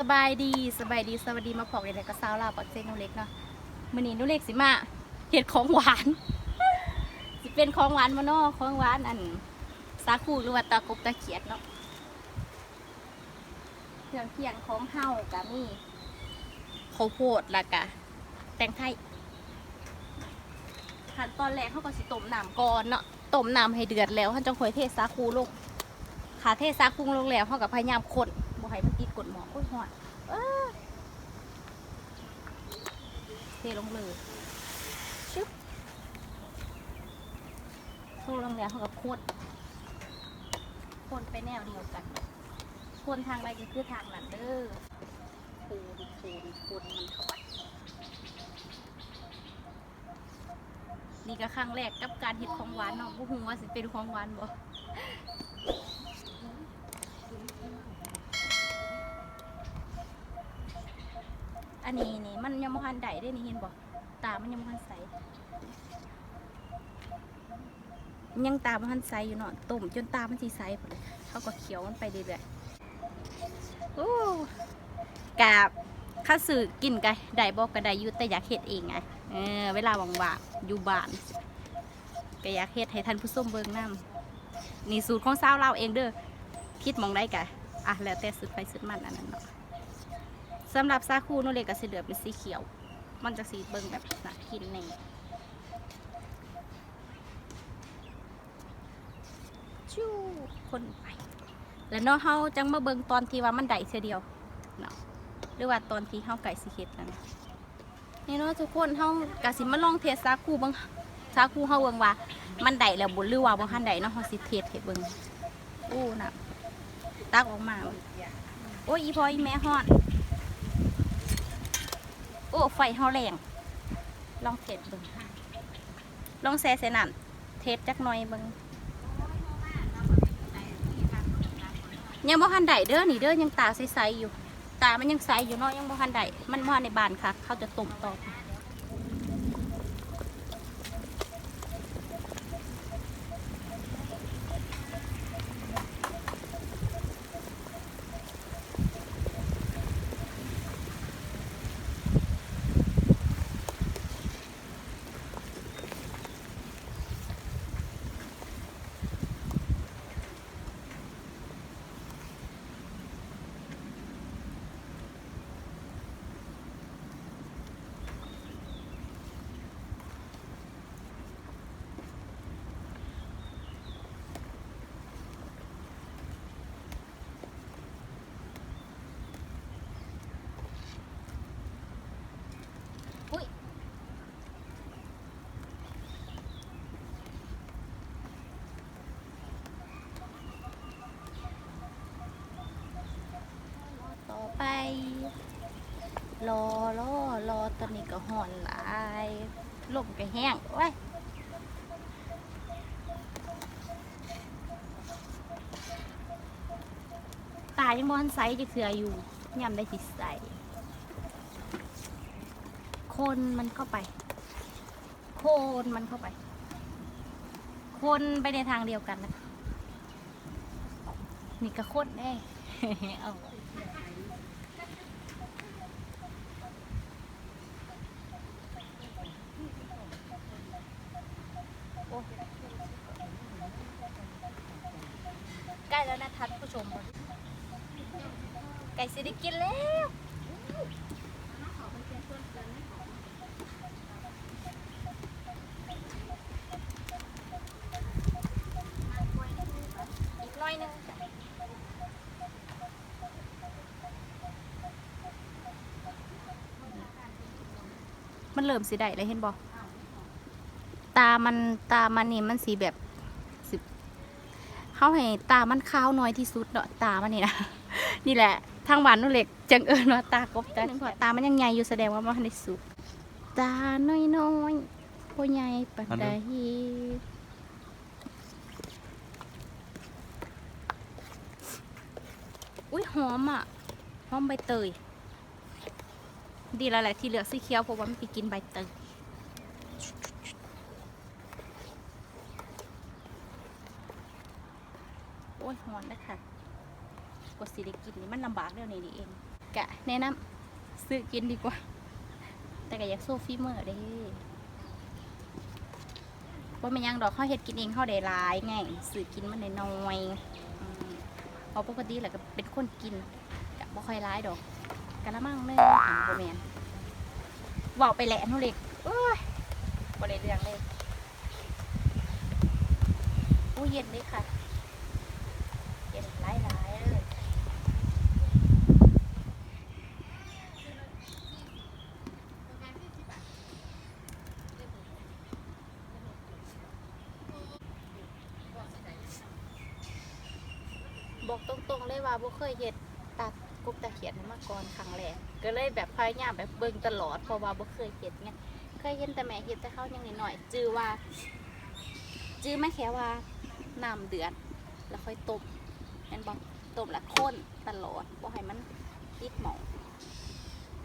สบายดีสบายดีสวัสดีมาพอกเลยกับสาวลาวปักเซนุเล็กเนาะมื้อนี้นุเล็กสิมาเห็ดของหวานสิเป็นของหวานมานาะของหวานอันสาคูหรือว่าตากบตะเขียดเนาะเครื่องเคียงของเฮากะมีข้าวโพดละกะแตงไทยขั้นตอนแรกเขาก็สิต้มน้ำก่อนเนาะต้มน้ำให้เดือดแล้วท่านจังคอยเทสาคูลงขาเทสาคูลงแล้วเขากับพยายามคน ให้มันติดกดหมอโอ้ยหอดเทลงเลยชึบโทลงแล้วเขากับโคตรโคนไปแนวเดียวกันโคนทางใดก็คือทางนั้นเด้อโคนโคนโคนมันเข้าไปนี่ก็ครั้งแรกกับการเห็ดของหวานเนาะบ่ฮู้ว่าสิเป็นของหวานบ่ อันนี้นี่มันยังบ่ทันได้ได้นี่เห็นบ่ตา มันยังบ่ทันใสยังตาบ่ทันใสอยู่เนาะต้มจนตามันสิใสพุ่นเลยเขาก็เขียวมันไปเรื่อยๆโอ้กาบข้าสื่อกินกันได้บ่ก็ได้อยู่แต่อยากเฮ็ดเองไงเออเวลาว่างๆอยู่บ้านก็อยากเฮ็ดให้ท่านผู้ชมเบิ่งนํนี่สูตรของสาวเราเองเด้อคิดมองได้กะอะแล้วแต่สุดไปสุดมันอันนั้นเนาะ สำหรับซาคูโนเลกก็สีเหลือเป็นสีเขียว มันจะสีเบิ่งแบบน่ากินแน่ชู้คนไป แล้วเนาะเฮาจังมาเบิ่งตอนที่ว่ามันได้เสียเดียวเนาะหรือว่าตอนที่เฮาไก่สิเฮ็ดนั่นนี่เนาะทุกคนเฮากะสิมาลองเทสซาคูเบิ่งซาคูเฮาเบิ่งว่า มันได้แล้วบ่หรือว่าบ่ทันได้เนาะเฮาสิเทสให้เบิ่งอู้น่ะตักออกมา โอ้ยอีพออีแม่ฮอน โอ้ไฟเฮาแรงลองเทสเบิ่งลองแซ่ใส่น้ำเทสจักหน่อยเบิ่งยังบ่ทันได้เด้อนี่เด้อยังตาใสๆอยู่ ตามันยังใสอยู่เนาะยังบ่ทันได้มันมาในบานค่ะ เขาจะตุ่มต่ออุ้ยต่อไป รอรอรอตอนนี้ก็ห่อนหลายลมก็แห้งไว้ตายังบอนใสจะเสืออยู่ยำได้สิใสคนมันเข้าไป โคนมันเข้าไป คนไปในทางเดียวกันนะคะนี่ก็โคตรแน่เอาโอ้ใกล้แล้วนะท่านผู้ชม ไก่สิได้กินแล้ว อีกหน้อยหนึงจ้ะ มันเริ่มสีได้เลยเห็นบอกตามันตามันนี่มันสีแบบสิเขาให้ตามันขาวน้อยที่สุดเนาะตามันนี่นะนี่แหละทางหวานนุ่นเล็กจังเอิญว่าตากบตาหนึ่งพอตามันยังใหญ่อยู่แสดงว่ามันได้สุกตาน้อยน้อยพ่อใหญ่ปันใดอุ้ยหอมอะหอมใบเตย ดีแล้วแหละที่เหลือกสีเขียวเพราะว่ามันไปกินใบเตยโอ้ยหอนนะคะกว่าสิได้กินนี่มันลำบากเรื่องนี้นี่เอง กะแนะนำซื้อกินดีกว่า แต่ก็อยากโซฟีเมอร์เด้ว่ามันยังดอกเขาเฮ็ดกินเองเขาได้หลายไงซื้อกินมันได้น้อยเพราะปกติแหละก็เป็นคนกินกะบ่ค่อยร้ายดอก กะละมังเนึงอ่าบ่แมนว้าไปแหละนูเล็กโอ้ยบ่ได้เรื่องเลยอู้เย็นเลยค่ะ เย็นหลายๆเลยบอกตรงๆเลยว่าบ่เคยเฮ็ด ขียนมาก่อนครั้งแรกก็เลยแบบพยายามแบบเบิ่งตลอดเพราะว่าบ่เคยเฮ็ดไงเคยเห็นแต่แม่เฮ็ดแต่เขายังนิดหน่อยจื้อว่า จื้อไม่แค่ว่าน้ำเดือดแล้วค่อยต้มแม่นบ่ต้มแล้วข้นตลอดบ่ให้มันติดหมอง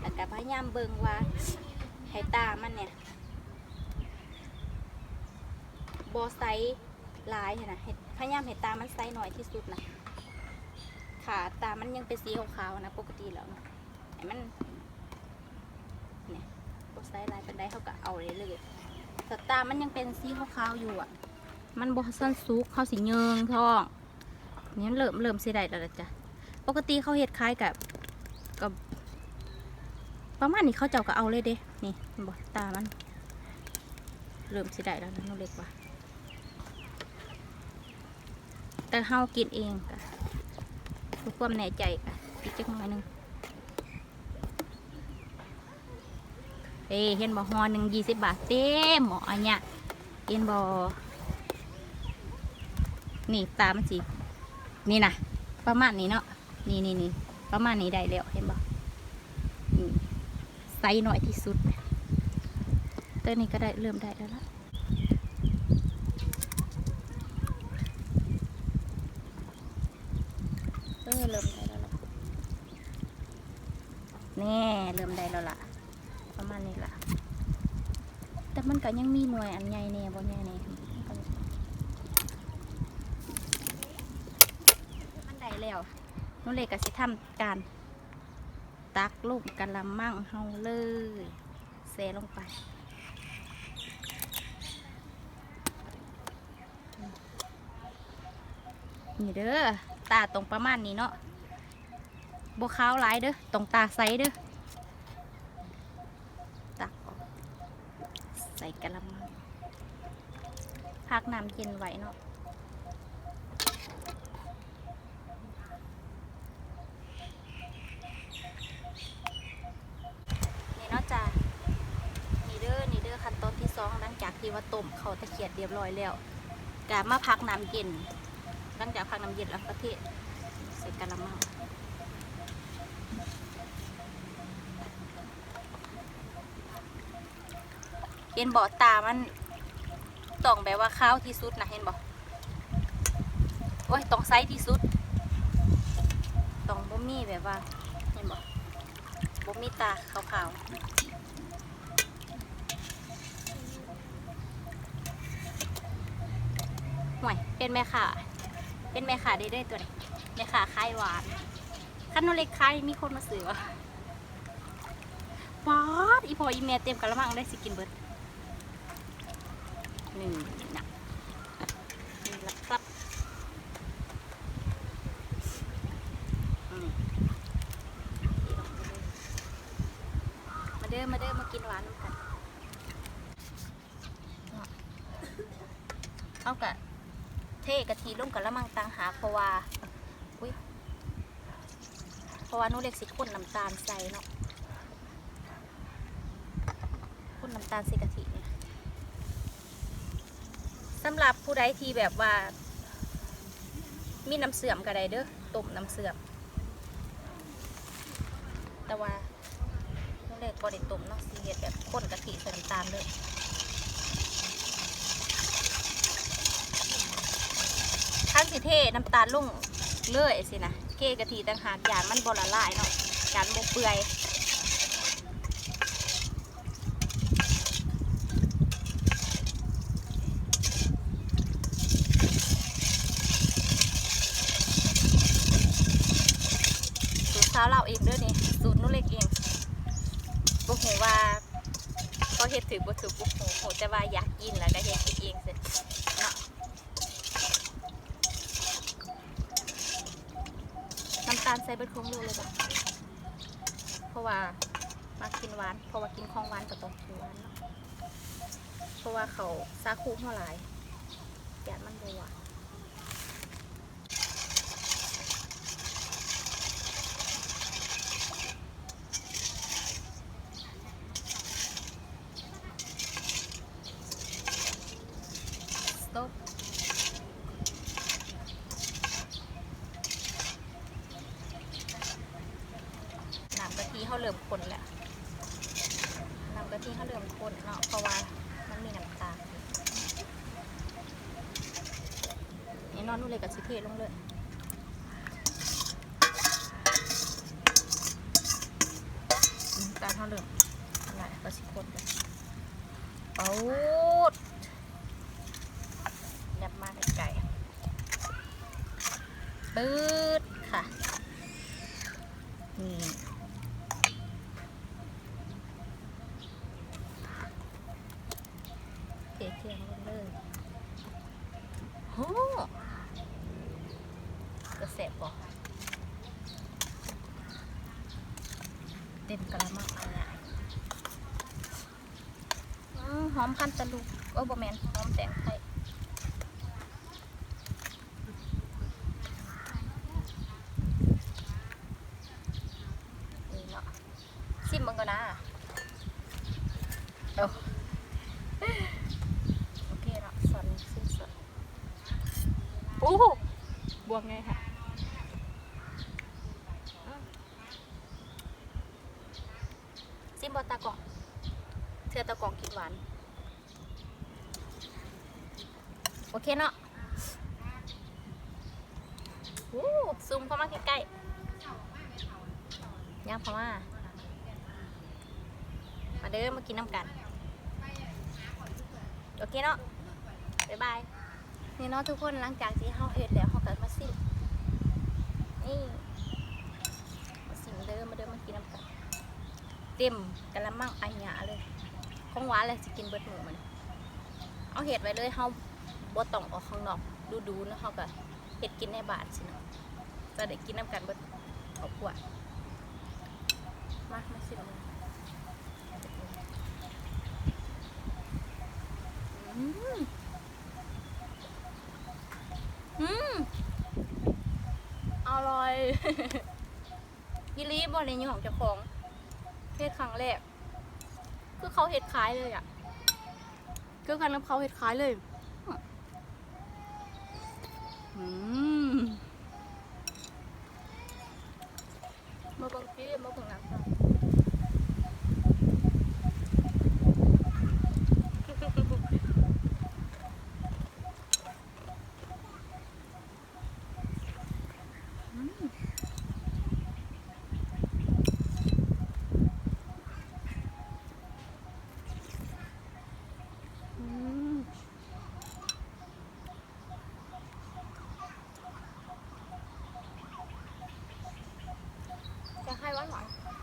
แล้วก็พยายามเบิ่งว่าให้ตามันเนี่ยบ่ไซส์ลายนะพยายามให้ตามันไซส์น้อยที่สุดนะ ขาตามันยังเป็นสีขาวๆนะปกติแล้วนะไอ้มันเนี่ยบไซส์ลายเป็นได้เขาก็เอาเลยเลยแต่ตามันยังเป็นสีขาวๆอยู่อะ มันบสั้นซุกเขาสีเยิงท้องนี่มันเริ่มเริ่มสีได้แล้วจ้ะปกติเขาเห็ดคล้ายกับกับประมาณนี้เขาเจ้าก็เอาเลยเด้ นี่บอกตามัน เริ่มสีได้แล้วนะน้องเล็กว่า แต่เฮากินเองกะ เพื่อความแน่ใจค่ะอีกจักหน่อยหนึงเอ้เห็นบ่ฮอหนึ่งยี่สิบบาทเต็มหมออันเนี้ยเห็นบ่นี่ตามันสินี่นะประมาณนี้เนาะนี่นี่นี่ประมาณนี้ได้แล้วเห็นบ่ไซส์หน่อยที่สุดตัวนี้ก็ได้เริ่มได้แล้วละเออเริ่มได้แล้วล่ะ แน่เริ่มได้แล้วล่ะ ประมาณนี้ล่ะ แต่มันก็ยังมีหน่วยอันใหญ่แน่บ่ใหญ่แน่มันได้แล้วนุ่นเลยก็สิทำการ ตักลูกกันละมั่งเฮาเลยเซลงไปนี่เด้อตาตรงประมาณนี้เนาะ บขาวหลายเด้อตรงตาใสเด้อตักออกใส่กระมังพักน้ำเย็นไว้เนาะนี่เนาะจ้ะนี่เด้อนี่เด้อคันตอนที่สองหลังจากที่ว่าต้มเขาตะเขียดเรียบร้อยแล้วกะมาพักน้ำเย็น หลังจากพักน้ำเย็นแล้วก็เทใส่กระมัง เห็นบ่อตามันต้องแบบว่าข้าวที่สุดนะเห็นบ่โอ้ยต้องไซส์ที่สุดต้องบ่มีแบบว่าเห็นบ่บ่มีตาขาวๆห่วยเป็นแม่ค่ะ เป็นแม่ค่ะได้ได้ตัวนี้แม่ค่ะคล้ายหวานขั้นนเล็กคลายมีคนมาซื้อวะป๊าดอีพออีเมียเต็มกระมังได้สิกินเบิด นึ่งนะนี่ละครับมาเด้อมาเด้อมากินหวานกันเอากะเทกะทิลงกับละมังตังหาเพราะว่าอุ้ยเพราะว่านูเล็กสิข้นน้ำตาลใส่เนาะข้นน้ำตาลใส่กะทิ สำหรับผู้ใดที่แบบว่า มีน้ำเสื่อมก็ได้เด้อต้มน้ำเสื่อม แต่ว่าหนูเล็กบริต้มเนาะสีเห็ดแบบข้นกะทิใส่น้ำตาลเลยขั้นสิเทน้ำตาลลุ่งเลื่อยสินะเกกะทิต่างหากอย่างมันบละลายเนาะจานบกเปื่อยสูตรสาวเราเองด้อนี่สูตรนุ่นเล็กเองบุหูว่าเขาเฮ็ดถือบ่ถือบุหูโหแต่ว่าอยากกินแล้วก็เฮ็ดกินเองเสร็จเนาะน้ำตาลใส่เบิดคงรู้เลยแบ่เพราะว่ามากินหวาน เพราะว่ากินของหวานก็ต้องกินหวานเนาะเพราะว่าเขาซาคูเท่าหลายแกะมันบ่หวาน stop น้ำกะทิเขาเริ่มข้นแล้ว น้ำกะทิเขาเริ่มข้นเนาะ เพราะว่ามันมีน้ำตาลนี่นอนนู่นเลย กับสิเทลงเลยตาลเขาเริ่มอะไรก็สิข้นเลยเอาดยับมาไกลๆปื๊ดค่ะ นี่เทเครื่องลงเลยโอ้ สบบอกเต็มกระมังอันใหอมพันตะลุกโอ้บแมนหอมแตงไทยนี่เนาะซิมมันก่อนะเอโอเคเนาะสอนซิมสอนโอ้บวกไงค่ะอืมซิมบอตากล่องเธอตากล่องกินหวาน โอ เนาะโอ้ซูมเข้ามาใกล้ๆย่างพม่ามา มาเด้อมากินน้ำกัน โอเคเนาะบ๊ายบาย นี่เนาะทุกคนหลังจากที่เฮาเฮ็ดแล้วเฮาก็มาสิมนี่มาสิมเด้อมาเด้อมากินน้ำกันเต็มกะละมังอันหยาเลย ของหวานเลยสิกินเบิดหมูมันเอาเห็ดไว้เลยเฮา บ่ต้องออกข้างนอกดูๆเนาะเฮาก็เฮ็ดกินในบานสิเนาะจะได้กินน้ำกันบิดครอบครัวมามาสิลงอืมอืมอร่อยยี่ลีบอลในยี่ของเจ้าของเฮ็ดครั้งแรกคือเขาเฮ็ดขายเลยอะคือกันกับเขาเฮ็ดขายเลย มาบังกี้มาบังน้ำ จะให้หวานหวาน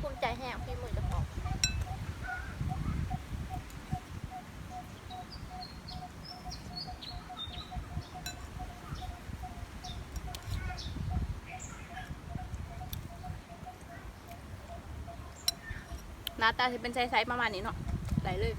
ภูมิใจแห้งพี่มือจะของหน้าตาจะเป็นไซส์ๆประมาณนี้เนาะไหลเลย